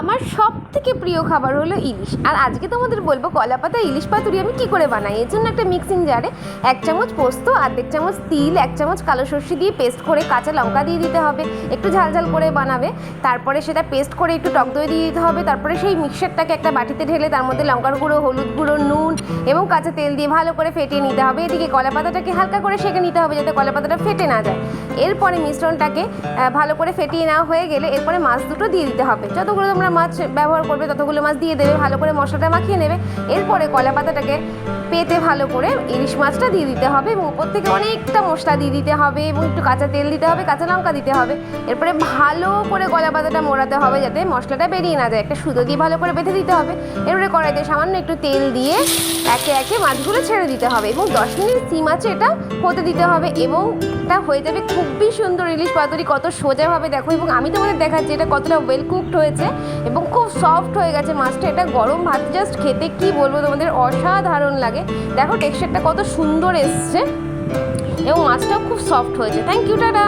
আমার সব থেকে প্রিয় খাবার হলো ইলিশ। আর আজকে তোমাদের বলব কলা পাতা ইলিশ পাতুরি আমি কি করে বানাই? এর জন্য একটা মিক্সিং জারে এক চামচ পোস্ত, আর্ধেক চামচ তিল, এক চামচ কালো সর্ষে দিয়ে পেস্ট করে কাঁচা লঙ্কা দিয়ে দিতে হবে। একটু ঝাল ঝাল করে বানাবে। তারপরে সেটা পেস্ট করে একটু টক দই দিয়ে দিতে হবে। তারপরে সেই মিক্সারটাকে একটা বাটিতে ঢেলে তার মধ্যে লঙ্কার গুঁড়ো, হলুদ গুঁড়ো, নুন এবং কাঁচা তেল দিয়ে ভালো করে ফেটিয়ে নিতে হবে। এদিকে কলা পাতাটাকে হালকা করে সেঁকে নিতে হবে যাতে কলা পাতাটা ফেটে না যায়। এরপরে মিশ্রণটাকে ভালো করে ফেটিয়ে নেওয়া হয়ে গেলে এরপরে মাছ দুটো দিয়ে দিতে হবে। যতগুলো তোমরা মাছ ব্যবহার করবে, ততগুলো মাছ দিয়ে দেবে, ভালো করে মশলাটা মাখিয়ে নেবে। এরপরে কলা পাতাটাকে পেতে ভালো করে ইলিশ মাছটা দিয়ে দিতে হবে এবং উপর থেকে অনেকটা মশলা দিয়ে দিতে হবে এবং একটু কাঁচা তেল দিতে হবে, কাঁচা লঙ্কা দিতে হবে। এরপরে ভালো করে কলা পাতাটা মোড়াতে হবে যাতে মশলাটা বেরিয়ে না যায়। একটা সুতো দিয়ে ভালো করে বেঁধে দিতে হবে। এরপরে কড়াইতে সামান্য একটু তেল দিয়ে একে একে মাছগুলো ছেড়ে দিতে হবে এবং দশ মিনিট সি মাছে এটা হতে দিতে হবে এবং এটা হয়ে যাবে খুবই সুন্দর ইলিশ পাতুরি, কত সোজাভাবে দেখো। এবং আমি তোমাদের দেখাচ্ছি এটা কতটা ওয়েল কুকড হয়েছে এবং খুব সফট হয়ে গেছে মাছটা। এটা গরম ভাত জাস্ট খেতে কি বলব তোমাদের? অসাধারণ লাগে। দেখো টেক্সচারটা কত সুন্দর এসছে। এবং মাছটাও খুব সফট হয়েছে। Thank you tata.